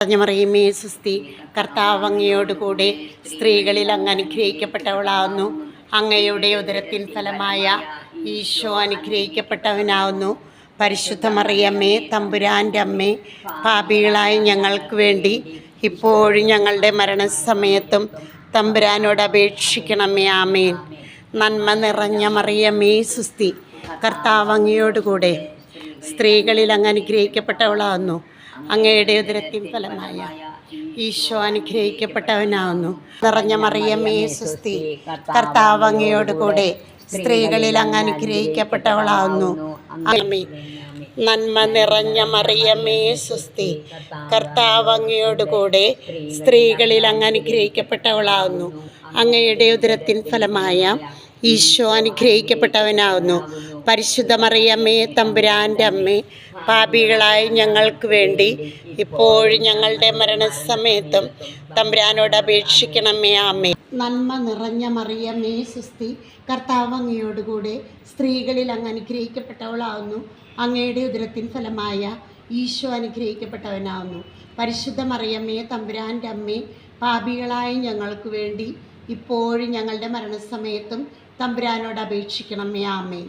പറഞ്ഞു മറിയുമേ സുസ്തി കർത്താവ് അങ്ങയോടുകൂടെ സ്ത്രീകളിൽ അങ്ങ് അനുഗ്രഹിക്കപ്പെട്ടവളാവുന്നു. അങ്ങയുടെ ഉദരത്തിൻ ഫലമായ ഈശോ അനുഗ്രഹിക്കപ്പെട്ടവനാവുന്നു. പരിശുദ്ധ മറിയമ്മേ തമ്പുരാന്റെ അമ്മേ പാപികളായ ഞങ്ങൾക്ക് വേണ്ടി ഇപ്പോഴും ഞങ്ങളുടെ മരണസമയത്തും തമ്പുരാനോട് അപേക്ഷിക്കണമേ ആമേൻ. നന്മ നിറഞ്ഞ മറിയമ്മേ സുസ്തി കർത്താവ് അങ്ങയോടുകൂടെ സ്ത്രീകളിൽ അങ്ങ് അനുഗ്രഹിക്കപ്പെട്ടവളാവുന്നു. അങ്ങയുടെ ഉദരത്തിൻ ഫലമായ ഈശോ അനുഗ്രഹിക്കപ്പെട്ടവനാവുന്നു. നിറഞ്ഞ മറിയമ്മേ സുസ്തി കർത്താവ് അങ്ങയോട് കൂടെ സ്ത്രീകളിൽ അങ്ങ് അനുഗ്രഹിക്കപ്പെട്ടവളാവുന്നു. നന്മ നിറഞ്ഞ മറിയമ്മേ സുസ്തി കർത്താവ് സ്ത്രീകളിൽ അങ്ങ് അനുഗ്രഹിക്കപ്പെട്ടവളാവുന്നു. അങ്ങയുടെ ഉദരത്തിൻ ഫലമായ ഈശോ അനുഗ്രഹിക്കപ്പെട്ടവനാവുന്നു. പരിശുദ്ധ മറിയമ്മേ തമ്പുരാന്റെ അമ്മേ പാപികളായ ഞങ്ങൾക്ക് വേണ്ടി ഇപ്പോഴും ഞങ്ങളുടെ മരണസമയത്തും തമ്പുരാനോട് അപേക്ഷിക്കണമേ ആമേ നന്മ നിറഞ്ഞ മറിയമ്മേ സുസ്തി കർത്താവ് അങ്ങയോടുകൂടെ സ്ത്രീകളിൽ അങ്ങ് അനുഗ്രഹിക്കപ്പെട്ടവളാവുന്നു. അങ്ങയുടെ ഉദരത്തിൻ ഫലമായ ഈശോ അനുഗ്രഹിക്കപ്പെട്ടവനാവുന്നു. പരിശുദ്ധ മറിയമ്മേ തമ്പുരാന്റെ അമ്മേ പാപികളായ ഞങ്ങൾക്ക് വേണ്ടി ഇപ്പോഴും ഞങ്ങളുടെ മരണസമയത്തും തമ്പുരാനോട് അപേക്ഷിക്കണമേ. ആമേ